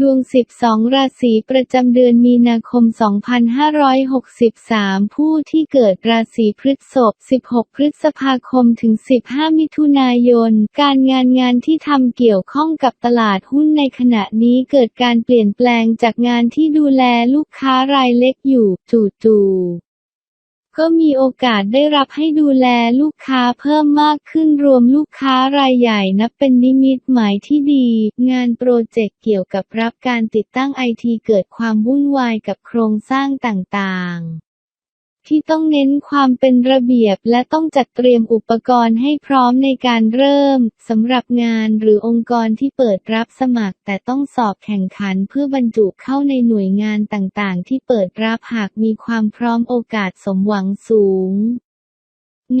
ดวง 12 ราศีประจำเดือนมีนาคม 2563 ผู้ที่เกิดราศีพฤษภ 16 พฤษภาคมถึง 15 มิถุนายน การงานงานที่ทำเกี่ยวข้องกับตลาดหุ้นในขณะนี้เกิดการเปลี่ยนแปลงจากงานที่ดูแลลูกค้ารายเล็กอยู่ จู่ๆ ก็มีโอกาสได้รับให้ดูแลลูกค้าเพิ่มมากขึ้นรวมลูกค้ารายใหญ่นับเป็นนิมิตหมายที่ดี งานโปรเจกต์เกี่ยวกับรับการติดตั้งไอทีเกิดความวุ่นวายกับโครงสร้างต่างๆ ที่ต้องเน้นความเป็นระเบียบและต้องจัดเตรียมอุปกรณ์ให้พร้อมในการเริ่มสำหรับงานหรือองค์กรที่เปิดรับสมัคร แต่ต้องสอบแข่งขันเพื่อบรรจุเข้าในหน่วยงานต่างๆ ที่เปิดรับหากมีความพร้อมโอกาสสมหวังสูง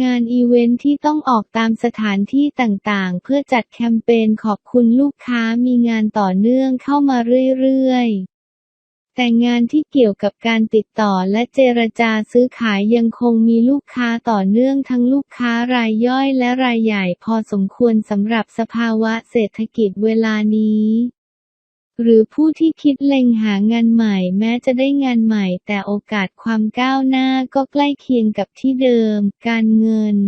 งานอีเวนท์ที่ต้องออกตามสถานที่ต่างๆ เพื่อจัดแคมเปญขอบคุณลูกค้ามีงานต่อเนื่องเข้ามาเรื่อยๆ แต่งานที่เกี่ยวกับการติดต่อและเจรจาซื้อขายยังคงมีลูกค้าต่อเนื่องทั้งลูกค้ารายย่อยและรายใหญ่พอสมควรสำหรับสภาวะเศรษฐกิจเวลานี้ หรือผู้ที่คิดเล็งหางานใหม่แม้จะได้งานใหม่แต่โอกาสความก้าวหน้าก็ใกล้เคียงกับที่เดิม การเงิน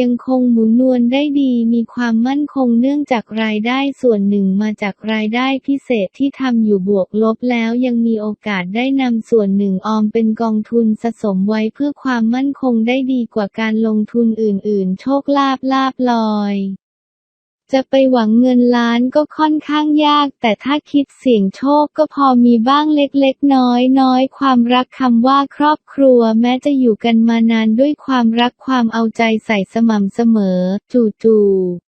ยังคงหมุนนวลได้ดีมีความมั่นคงเนื่องจากรายได้ส่วนหนึ่งมาจากรายได้พิเศษที่ทำอยู่บวกลบแล้วยังมีโอกาสได้นำส่วนหนึ่งออมเป็นกองทุนสะสมไว้เพื่อความมั่นคงได้ดีกว่าการลงทุนอื่นๆ โชคลาภลาบลอย จะไปหวังเงินล้านก็ค่อนข้างยาก แต่ถ้าคิดเสี่ยงโชคก็พอมีบ้างเล็กๆ น้อยน้อยความรักคำว่าครอบครัวแม้จะอยู่กันมานานด้วยความรักความเอาใจใส่สม่ำเสมอ จู่ๆ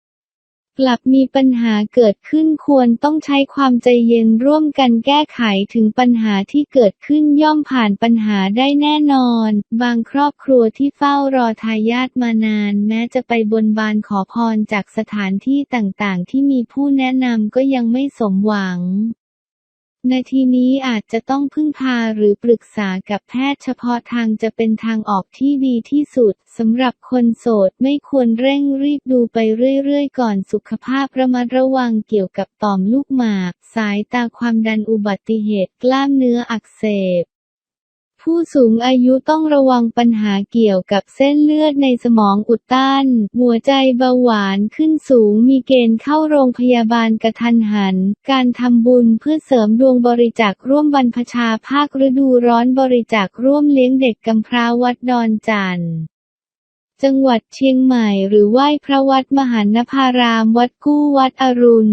กลับมีปัญหาเกิดขึ้นควรต้องใช้ความใจเย็นร่วมกันแก้ไขถึงปัญหาที่เกิดขึ้นย่อมผ่านปัญหาได้แน่นอน บางครอบครัวที่เฝ้ารอทายาทมานาน แม้จะไปบนบานขอพรจากสถานที่ต่างๆ ที่มีผู้แนะนำก็ยังไม่สมหวัง นาทีนี้อาจจะต้องพึ่งพาหรือปรึกษากับแพทย์เฉพาะทางจะเป็นทางออกที่ดีที่สุดสำหรับคนโสดไม่ควรเร่งรีบดูไปเรื่อยๆ ก่อนสุขภาพระมัดระวังเกี่ยวกับต่อมลูกหมาก สายตาความดันอุบัติเหตุกล้ามเนื้ออักเสบ ผู้สูงอายุต้องระวังปัญหาเกี่ยวกับเส้นเลือดในสมองอุดตัน หัวใจเบาหวานขึ้นสูงมีเกณฑ์เข้าโรงพยาบาลกระทันหัน การทำบุญเพื่อเสริมดวงบริจาคร่วมบรรพชาภาคฤดูร้อนบริจาคร่วมเลี้ยงเด็กกำพร้าวัดดอนจันทร์จังหวัดเชียงใหม่หรือไหว้พระวัดมหานภารามวัดกู้วัดอรุณ